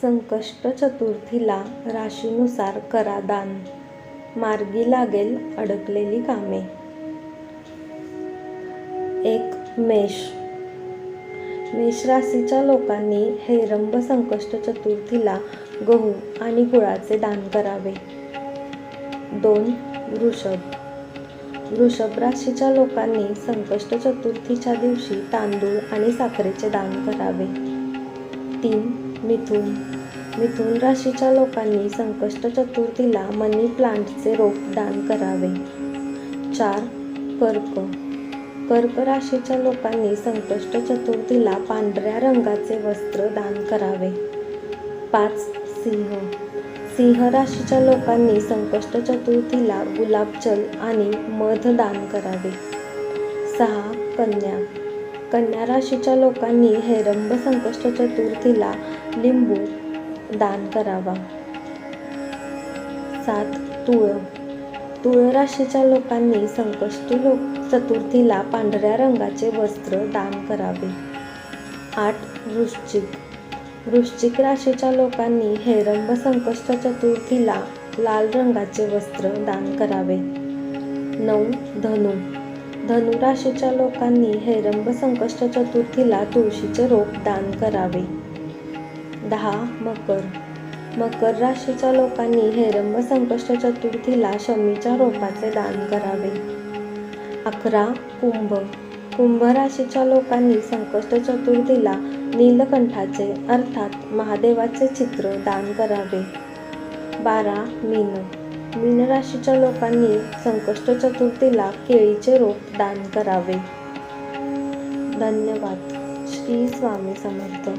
संकष्ट चतुर्थीला राशीनुसार करा दान. मार्गी लागेल अडकलेली कामे. एक मेष. मेष राशीच्या लोकांनी हेरंब संकष्ट चतुर्थीला गहू आणि गुळाचे दान करावे. दोन वृषभ. वृषभ राशीच्या लोकांनी संकष्ट चतुर्थीच्या दिवशी तांदूळ आणि साखरेचे दान करावे. तीन मिथुन. मिथुन राशीच्या लोकांनी संकष्ट चतुर्थीला मनी प्लांटचे रोप दान करावे. चार कर्क. कर्क राशीच्या लोकांनी संकष्ट चतुर्थीला पांढऱ्या रंगाचे वस्त्र दान करावे. पाच सिंह. सिंह राशीच्या लोकांनी संकष्ट चतुर्थीला गुलाबजल आणि मध दान करावे. सहा कन्या. कन्या राशीच्या लोकांनी हेरंब संकष्ट चतुर्थीला लिंबू दान करावा. सात तुळ. तुळ राशीच्या लोकांनी संकष्टी लोक चतुर्थीला पांढऱ्या रंगाचे वस्त्र दान करावे. आठ वृश्चिक. वृश्चिक राशीच्या लोकांनी हेरंब संकष्ट चतुर्थीला लाल रंगाचे वस्त्र दान करावे. नऊ धनु. धनु राशीच्या लोकांनी हेरंब संकष्ट चतुर्थीला तुळशीचे रोप दान करावे. दहा मकर. मकर राशीच्या लोकांनी हेरंब संकष्ट चतुर्थीला शमीच्या रोपाचे दान करावे. अकरा कुंभ. कुंभ राशीच्या लोकांनी संकष्ट चतुर्थीला नीलकंठाचे अर्थात महादेवाचे चित्र दान करावे. बारा मीन. मीनराशीच्या लोकांनी संकष्ट चतुर्थीला केळीचे रोप दान करावे. धन्यवाद. श्री स्वामी समर्थ.